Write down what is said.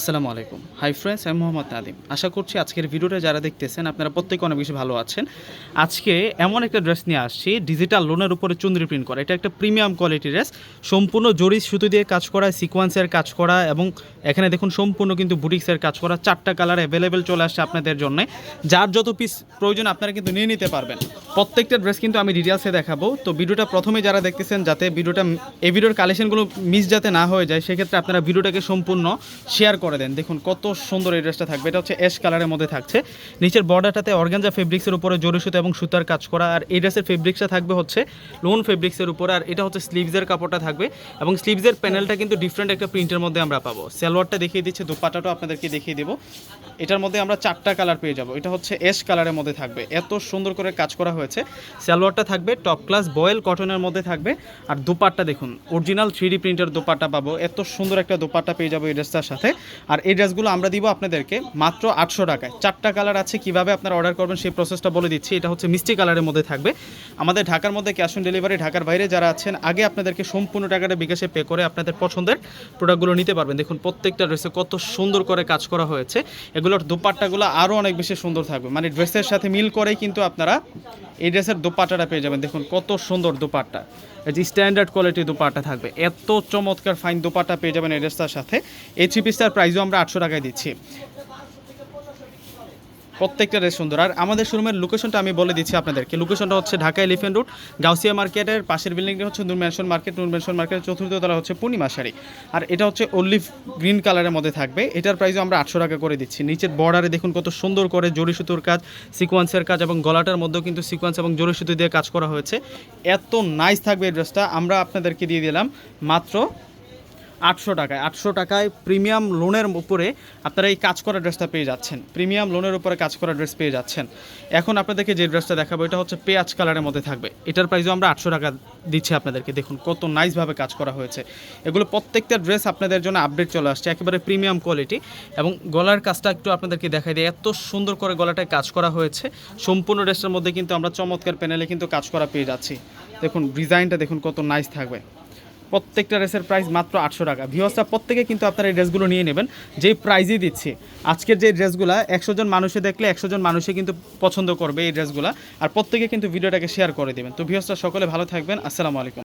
আসসালামু আলাইকুম। Hi friends আমি মোহাম্মদ নাদিম আশা করছি আজকের ভিডিওটা যারা দেখতেছেন, আপনারা প্রত্যেকে অনেক বেশি ভালো আছেন। আজকে এমন একটা ড্রেস নিয়ে আসছি ডিজিটাল লোনের উপরে চুন্দ্রি প্রিন্ট করা। এটা একটা প্রিমিয়াম কোয়ালিটির ড্রেস সম্পূর্ণ জরি সুতো দিয়ে কাজ করা সিকোয়েন্সের কাজ করা এবং এখানে দেখুন সম্পূর্ণ কিন্তু বুটিক্সের কাজ করা। চারটা কালার অ্যাভেলেবেল চলে আসছে আপনাদের জন্য। যার যত পিস প্রয়োজন আপনারা কিন্তু নিয়ে নিতে পারবেন। প্রত্যেকটা ড্রেস কিন্তু আমি ডিটেলসে দেখাবো। তো ভিডিওটা প্রথমে যারা দেখতেছেন, যাতে ভিডিওটা, এই ভিডিওর কালেকশনগুলো মিস যাতে না হয়ে যায়, সেক্ষেত্রে আপনারা ভিডিওটাকে সম্পূর্ণ শেয়ার করে দেন। দেখুন, কত সুন্দর এই ড্রেসটা থাকবে। এটা হচ্ছে অ্যাশ কালারের মধ্যে থাকছে। নিচের বর্ডারটাতে অর্গানজা ফেব্রিক্সের উপরে জরি সুতো এবং সুতার কাজ করা। আর এই ড্রেসের ফেব্রিক্সটা থাকবে হচ্ছে লোন ফেব্রিক্সের উপরে। আর এটা হচ্ছে স্লিভসের কাপড়টা থাকবে। এবং স্লিভসের প্যানেলটা কিন্তু ডিফারেন্ট একটা প্রিন্টের মধ্যে আমরা পাবো। সালোয়ারটা দেখিয়ে দিচ্ছে, দুপাটাটাও আপনাদেরকে দেখিয়ে দেবো। এটার মধ্যে আমরা চারটা কালার পেয়ে যাব। এটা হচ্ছে অ্যাশ কালারের মধ্যে থাকবে। এত সুন্দর করে কাজ করা হয়েছে। সালোয়ারটা থাকবে টপ ক্লাস বয়েল কটনের মধ্যে থাকবে। আর দুপাট্টা দেখুন অরিজিনাল থ্রি প্রিন্টের দোপাট্টা পাবো। এত সুন্দর একটা দোপাট্টা পেয়ে যাব এই ড্রেসটার সাথে। আর এই ড্রেসগুলো আমরা দিব আপনাদেরকে মাত্র আটশো টাকায়। চারটা কালার আছে, কীভাবে আপনারা অর্ডার করবেন সেই প্রসেসটা বলে দিচ্ছি। এটা হচ্ছে মিষ্টি কালারের মধ্যে থাকবে। আমাদের ঢাকার মধ্যে ক্যাশ অন ডেলিভারি ঢাকার বাইরে যারা আছেন, আগে আপনাদেরকে সম্পূর্ণ টাকাটা বিকাশে পে করে আপনাদের পছন্দের প্রোডাক্টগুলো নিতে পারবেন। দেখুন, প্রত্যেকটা ড্রেসে কত সুন্দর করে কাজ করা হয়েছে। এগুলোর দোপাট্টাগুলো আরও অনেক বেশি সুন্দর থাকবে। মানে ড্রেসের সাথে মিল করেই কিন্তু আপনারা এই ড্রেসের দোপাট্টাটা পেয়ে যাবেন। দেখুন কত সুন্দর দোপাট্টা। যে স্ট্যান্ডার্ড কোয়ালিটির দোপাট্টা থাকবে। এত চমৎকার ফাইন দোপাট্টা পেয়ে যাবেন এই ড্রেসটার সাথে। এই থ্রি পিসটার প্রাইসও আমরা আটশো টাকায় দিচ্ছি। প্রত্যেকটা ড্রেস সুন্দর। আর আমাদের শোরুমের লোকেশনটা আমি বলে দিচ্ছি আপনাদেরকে। লোকেশনটা হচ্ছে ঢাকা এলিফেন্ট রোড গাউসিয়া মার্কেটের পাশের বিল্ডিংটা হচ্ছে Noor mansion market Noor mansion মার্কেটের চতুর্থ তলা হচ্ছে পূর্ণিমা শাড়ি। আর এটা হচ্ছে অলিভ গ্রিন কালারের মধ্যে থাকবে। এটার প্রাইসও আমরা আটশো টাকা করে দিচ্ছি। নিচের বর্ডারে দেখুন কত সুন্দর করে জরি সুতোর কাজ সিকোয়েন্সের কাজ এবং গলাটার মধ্যেও কিন্তু সিকোয়েন্স এবং জরি সুতো দিয়ে কাজ করা হয়েছে। এত নাইস থাকবে এই ড্রেসটা আমরা আপনাদেরকে দিয়ে দিলাম মাত্র আটশো টাকায় আটশো টাকায় প্রিমিয়াম লোনের উপরে আপনারা এই কাজ করা ড্রেসটা পেয়ে যাচ্ছেন। প্রিমিয়াম লোনের উপরে কাজ করা ড্রেস পেয়ে যাচ্ছেন। এখন আপনাদেরকে যে ড্রেসটা দেখাবো, এটা হচ্ছে পেঁয়াজ কালারের মধ্যে থাকবে। এটার প্রাইসও আমরা আটশো টাকা দিচ্ছি আপনাদেরকে। দেখুন, কত নাইসভাবে কাজ করা হয়েছে। এগুলো প্রত্যেকটা ড্রেস আপনাদের জন্য আপডেট চলে আসছে, একেবারে প্রিমিয়াম কোয়ালিটি এবং গলার কাজটা একটু আপনাদেরকে দেখাই দিই। এত সুন্দর করে গলাটায় কাজ করা হয়েছে। সম্পূর্ণ ড্রেসের মধ্যে কিন্তু আমরা চমৎকার প্যানেলে কিন্তু কাজ করা পেয়ে যাচ্ছি। দেখুন ডিজাইনটা দেখুন কত নাইস থাকবে। প্রত্যেকটা ড্রেসের প্রাইস মাত্র আটশো টাকা। ভিওসটা প্রত্যেকে কিন্তু আপনারা এই ড্রেসগুলো নিয়ে নেবেন, যে প্রাইজই দিচ্ছি। আজকের যে ড্রেসগুলো একশো জন মানুষে দেখলে একশো জন মানুষে কিন্তু পছন্দ করবে এই ড্রেসগুলো আর প্রত্যেকে কিন্তু ভিডিওটাকে শেয়ার করে দেবেন। তো ভিওসটা সকলে ভালো থাকবেন। আসসালামু আলাইকুম।